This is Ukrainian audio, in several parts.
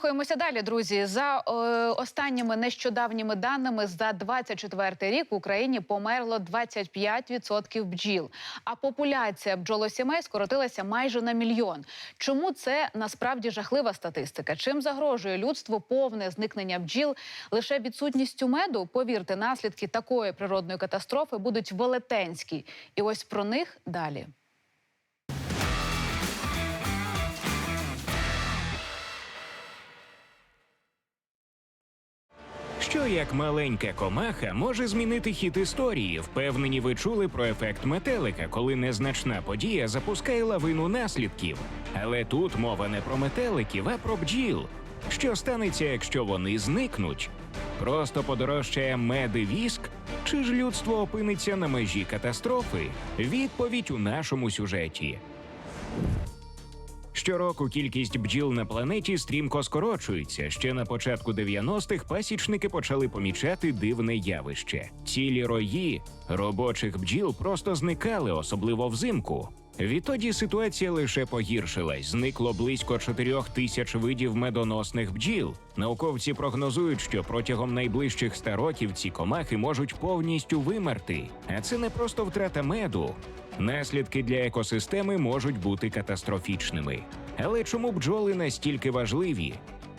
Рухаємося далі, друзі. За е, останніми нещодавніми даними, за 24 рік в Україні померло 25% бджіл. А популяція бджолосімей скоротилася майже на мільйон. Чому це насправді жахлива статистика? Чим загрожує людству повне зникнення бджіл? Лише відсутністю меду, повірте, наслідки такої природної катастрофи будуть велетенські. І ось про них далі. Що як маленька комаха може змінити хід історії? Впевнені, ви чули про ефект метелика, коли незначна подія запускає лавину наслідків. Але тут мова не про метеликів, а про бджіл. Що станеться, якщо вони зникнуть? Просто подорожчає мед і віск? Чи ж людство опиниться на межі катастрофи? Відповідь у нашому сюжеті. Щороку кількість бджіл на планеті стрімко скорочується. Ще на початку 90-х пасічники почали помічати дивне явище. Цілі рої робочих бджіл просто зникали, особливо взимку. Відтоді ситуація лише погіршилась. Зникло близько 4 тисяч видів медоносних бджіл. Науковці прогнозують, що протягом найближчих 100 років ці комахи можуть повністю вимерти. А це не просто втрата меду. Наслідки для екосистеми можуть бути катастрофічними. Але чому бджоли настільки важливі?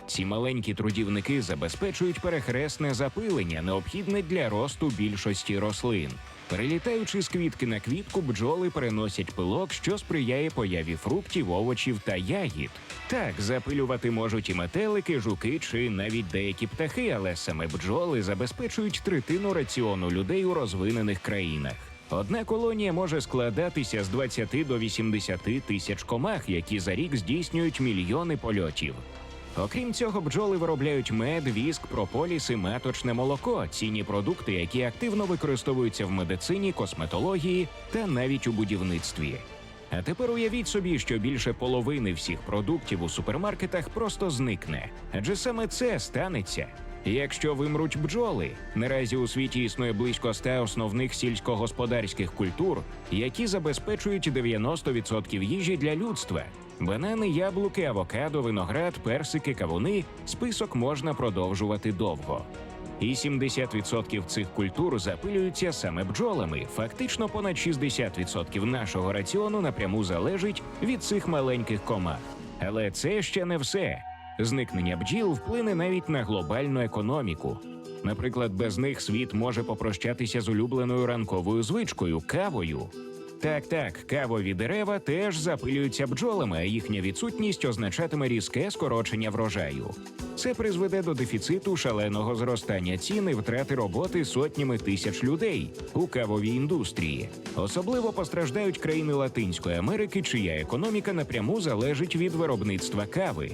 Ці маленькі трудівники забезпечують перехресне запилення, необхідне для росту більшості рослин. Перелітаючи з квітки на квітку, бджоли переносять пилок, що сприяє появі фруктів, овочів та ягід. Так, запилювати можуть і метелики, жуки чи навіть деякі птахи, але саме бджоли забезпечують третину раціону людей у розвинених країнах. Одна колонія може складатися з 20 до 80 тисяч комах, які за рік здійснюють мільйони польотів. Окрім цього, бджоли виробляють мед, віск, прополіс і меточне молоко, цінні продукти, які активно використовуються в медицині, косметології та навіть у будівництві. А тепер уявіть собі, що більше половини всіх продуктів у супермаркетах просто зникне, адже саме це станеться. Якщо вимруть бджоли, наразі у світі існує близько ста основних сільськогосподарських культур, які забезпечують 90% їжі для людства. Банани, яблуки, авокадо, виноград, персики, кавуни список можна продовжувати довго. І 70% цих культур запилюються саме бджолами. Фактично, понад 60% нашого раціону напряму залежить від цих маленьких комах. Але це ще не все. Зникнення бджіл вплине навіть на глобальну економіку. Наприклад, без них світ може попрощатися з улюбленою ранковою звичкою кавою. Так, так, кавові дерева теж запилюються бджолами, а їхня відсутність означатиме різке скорочення врожаю. Це призведе до дефіциту шаленого зростання цін і втрати роботи сотнями тисяч людей у кавовій індустрії. Особливо постраждають країни Латинської Америки, чия економіка напряму залежить від виробництва кави.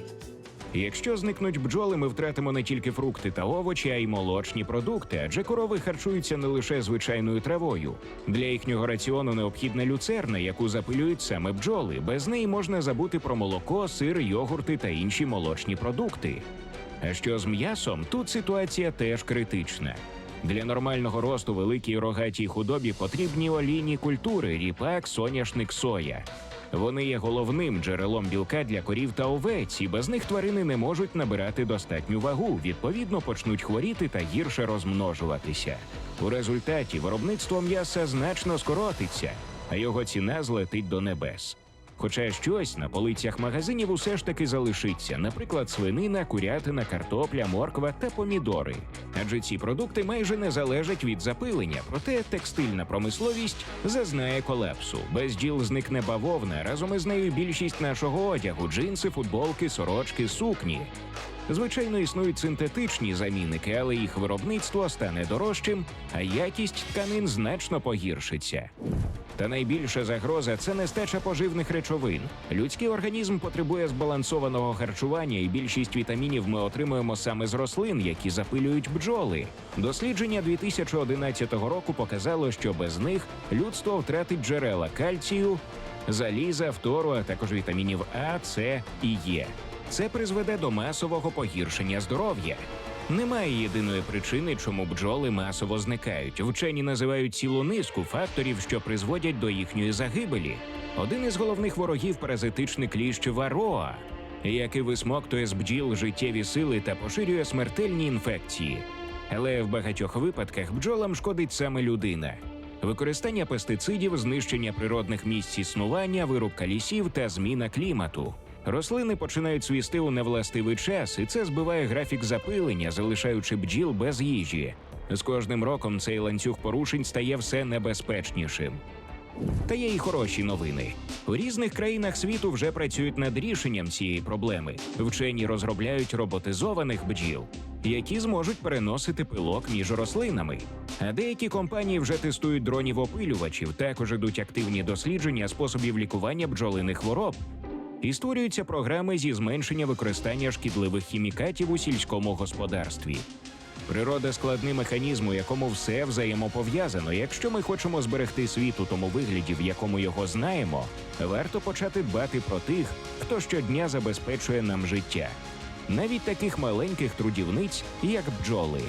Якщо зникнуть бджоли, ми втратимо не тільки фрукти та овочі, а й молочні продукти, адже корови харчуються не лише звичайною травою. Для їхнього раціону необхідна люцерна, яку запилюють саме бджоли. Без неї можна забути про молоко, сир, йогурти та інші молочні продукти. А що з м'ясом, тут ситуація теж критична. Для нормального росту великій рогатій худобі потрібні олійні культури ріпак, соняшник, соя. Вони є головним джерелом білка для корів та овець, і без них тварини не можуть набирати достатню вагу, відповідно почнуть хворіти та гірше розмножуватися. У результаті виробництво м'яса значно скоротиться, а його ціна злетить до небес. Хоча щось на полицях магазинів усе ж таки залишиться, наприклад, свинина, курятина, картопля, морква та помідори. Адже ці продукти майже не залежать від запилення, проте текстильна промисловість зазнає колапсу. Без діл зникне бавовна, разом із нею більшість нашого одягу, джинси, футболки, сорочки, сукні. Звичайно, існують синтетичні замінники, але їх виробництво стане дорожчим, а якість тканин значно погіршиться. Та найбільша загроза це нестача поживних речовин. Людський організм потребує збалансованого харчування, і більшість вітамінів ми отримуємо саме з рослин, які запилюють бджоли. Дослідження 2011 року показало, що без них людство втратить джерела кальцію, заліза, фтору, а також вітамінів А, С і Е. Це призведе до масового погіршення здоров'я. Немає єдиної причини, чому бджоли масово зникають. Вчені називають цілу низку факторів, що призводять до їхньої загибелі. Один із головних ворогів паразитичний кліщ вароа. який висмоктує з бджіл життєві сили та поширює смертельні інфекції. Але в багатьох випадках бджолам шкодить саме людина. Використання пестицидів, знищення природних місць існування, вирубка лісів та зміна клімату. Рослини починають свісти у невластивий час, і це збиває графік запилення, залишаючи бджіл без їжі. З кожним роком цей ланцюг порушень стає все небезпечнішим. Та є й хороші новини. У різних країнах світу вже працюють над рішенням цієї проблеми. Вчені розробляють роботизованих бджіл, які зможуть переносити пилок між рослинами. А деякі компанії вже тестують дронів опилювачів. Також ідуть активні дослідження способів лікування бджолиних хвороб. І створюються програми зі зменшення використання шкідливих хімікатів у сільському господарстві. Природа складний механізм, у якому все взаємопов'язано. Якщо ми хочемо зберегти світ у тому вигляді, в якому його знаємо, варто почати дбати про тих, хто щодня забезпечує нам життя, навіть таких маленьких трудівниць, як бджоли.